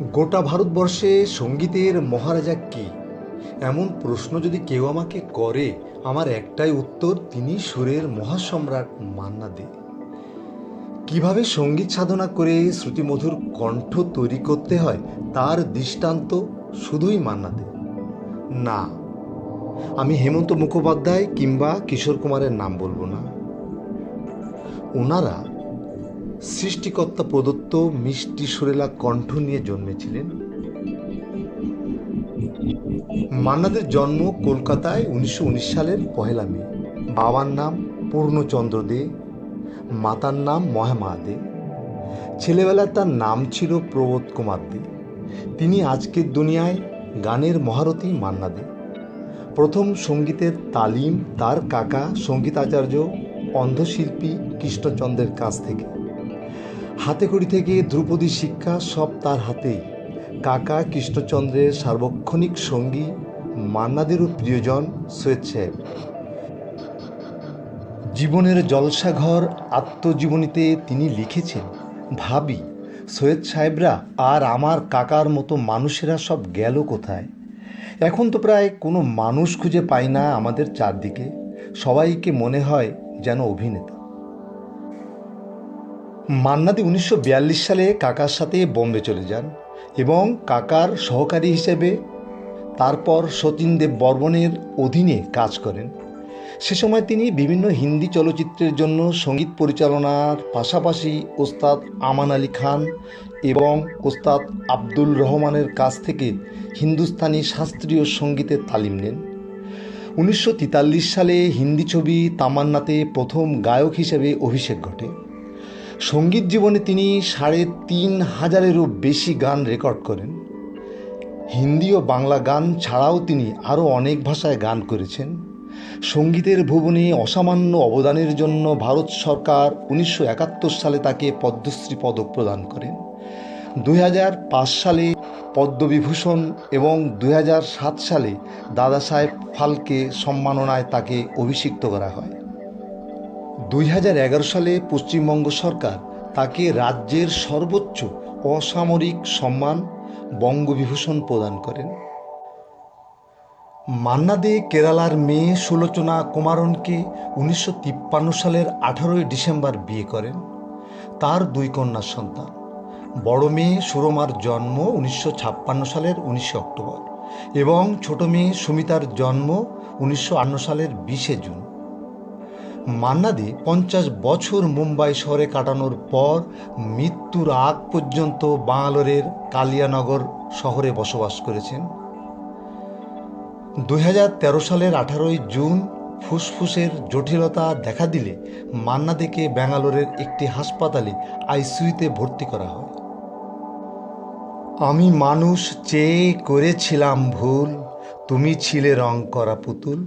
গোটা ভারতবর্ষে সঙ্গীতের মহারাজা কে? এমন প্রশ্ন যদি কেউ আমাকে করে, আমার একটাই উত্তর, তিনি সুরের মহাসম্রাট মান্না দে কীভাবে সংগীত সাধনা করে শ্রুতিমধুর কণ্ঠ তৈরি করতে হয়, তার দৃষ্টান্ত শুধুই মান্না দে না, আমি হেমন্ত মুখোপাধ্যায় কিংবা কিশোর কুমারের নাম বলব না। ওনারা সৃষ্টিকর্তা প্রদত্ত মিষ্টি সুরেলা কণ্ঠ নিয়ে জন্মেছিলেন। মান্নাদের জন্ম কলকাতায় উনিশশো উনিশ সালের পহেলা মে। বাবার নাম পূর্ণচন্দ্র দে, মাতার নাম মহামা দে। ছেলেবেলায় তার নাম ছিল প্রবোধ কুমার দে। তিনি আজকের দুনিয়ায় গানের মহারথী মান্না দে। প্রথম সঙ্গীতের তালিম তার কাকা সঙ্গীতাচার্য, অন্ধশিল্পী কৃষ্ণচন্দ্রের কাছ থেকে। হাতেখড়ি থেকে ধ্রুপদী শিক্ষা সব তার হাতেই। কাকা কৃষ্ণচন্দ্রের সার্বক্ষণিক সঙ্গী, মান্নাদেরও প্রিয়জন সৈয়দ সাহেব। জীবনের জলসাঘর আত্মজীবনীতে তিনি লিখেছেন, ভাবি, সৈয়দ সাহেবরা আর আমার কাকার মতো মানুষেরা সব গেল কোথায়? এখন তো প্রায় কোনো মানুষ খুঁজে পাই না আমাদের চারদিকে। সবাইকে মনে হয় যেন অভিনেতা। মান্নাদি উনিশশো বিয়াল্লিশ সালে কাকার সাথে বোম্বে চলে যান এবং কাকার সহকারী হিসেবে তারপর সতীন দেব বর্মনের অধীনে কাজ করেন। সে সময় তিনি বিভিন্ন হিন্দি চলচ্চিত্রের জন্য সংগীত পরিচালনার পাশাপাশি ওস্তাদ আমান আলী খান এবং ওস্তাদ আব্দুল রহমানের কাছ থেকে হিন্দুস্তানি শাস্ত্রীয় সঙ্গীতের তালিম নেন। উনিশশো তেতাল্লিশ সালে হিন্দি ছবি তামান্নাতে প্রথম গায়ক হিসেবে অভিষেক ঘটে। সংগীত জীবনে তিনি সাড়ে তিন হাজারেরও বেশি গান রেকর্ড করেন। হিন্দি ও বাংলা গান ছাড়াও তিনি আরও অনেক ভাষায় গান করেছেন। সঙ্গীতের ভুবনে অসামান্য অবদানের জন্য ভারত সরকার উনিশশো একাত্তর সালে তাকে পদ্মশ্রী পদক প্রদান করেন। দু হাজার পাঁচ সালে পদ্মবিভূষণ এবং দু হাজার সাত সালে দাদা সাহেব ফালকে সম্মাননায় তাকে অভিষিক্ত করা হয়। দুই হাজার এগারো সালে পশ্চিমবঙ্গ সরকার তাকে রাজ্যের সর্বোচ্চ অসামরিক সম্মান বঙ্গবিভূষণ প্রদান করেন। মান্না দে কেরালার মেয়ে সুলোচনা কুমারনকে উনিশশো তিপ্পান্ন সালের আঠারোই ডিসেম্বর বিয়ে করেন। তার দুই কন্যা সন্তান। বড় মেয়ে সুরমার জন্ম উনিশশো ছাপ্পান্ন সালের উনিশে অক্টোবর এবং ছোট মেয়ে সুমিতার জন্ম উনিশশো সালের বিশে জুন। মান্নাদি পঞ্চাশ বছর মুম্বাই শহরে কাটানোর পর মৃত্যুর আগ পর্যন্ত বাঙ্গালোরের কালিয়ানগর শহরে বসবাস করেছেন। দু হাজার তেরো সালের আঠারোই জুন ফুসফুসের জটিলতা দেখা দিলে মান্নাদিকে ব্যাঙ্গালোরের একটি হাসপাতালে আইসিইউতে ভর্তি করা হয়। আমি মানুষ চেয়ে করেছিলাম ভুল, তুমি ছিলে রং করা পুতুল।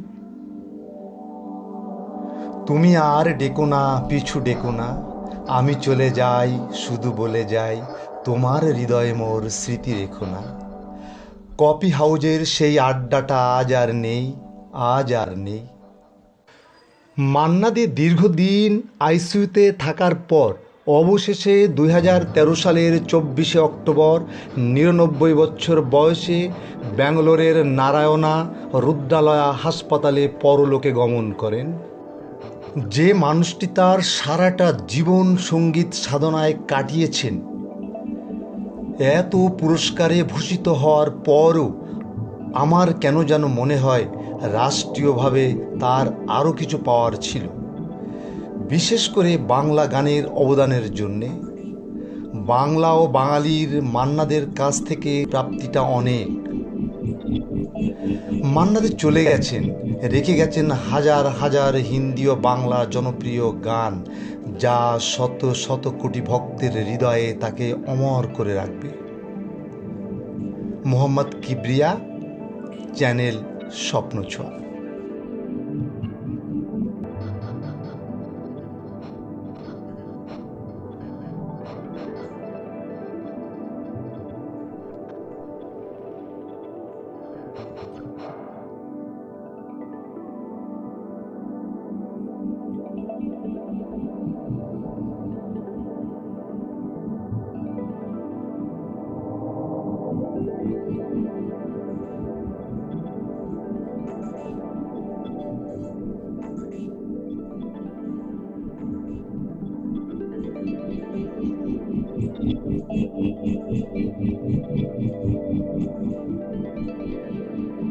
তুমি আর ডেকো না, পিছু ডেকো না। আমি চলে যাই, শুধু বলে যাই, তোমার হৃদয়ে মোর স্মৃতি রেখো না। কফি হাউজের সেই আড্ডাটা আজ আর নেই, আজ আর নেই। মান্নাদি দীর্ঘদিন আইসিইউতে থাকার পর, অবশেষে দু হাজার তেরো সালের চব্বিশে অক্টোবর, নিরানব্বই বছর বয়সে ব্যাঙ্গালোরের নারায়ণা রুদ্রালয়া হাসপাতালে পরলোকে গমন করেন। যে মানুষটি তার সারাটা জীবন সংগীত সাধনায় কাটিয়েছেন, এত পুরস্কারে ভূষিত হওয়ার পরও আমার কেন যেন মনে হয় রাষ্ট্রীয়ভাবে তার আরও কিছু পাওয়ার ছিল। বিশেষ করে বাংলা গানের অবদানের জন্যে। বাংলা ও বাঙালির মান্নাদের কাছ থেকে প্রাপ্তিটা অনেক। মান্নাদের চলে গেছেন। রেখে গেছেন হাজার হাজার হিন্দি ও বাংলা জনপ্রিয় গান, যা শত শত কোটি ভক্তের হৃদয়ে তাকে অমর করে রাখবে। Mohammad Kibria, channel Swapno Thank you.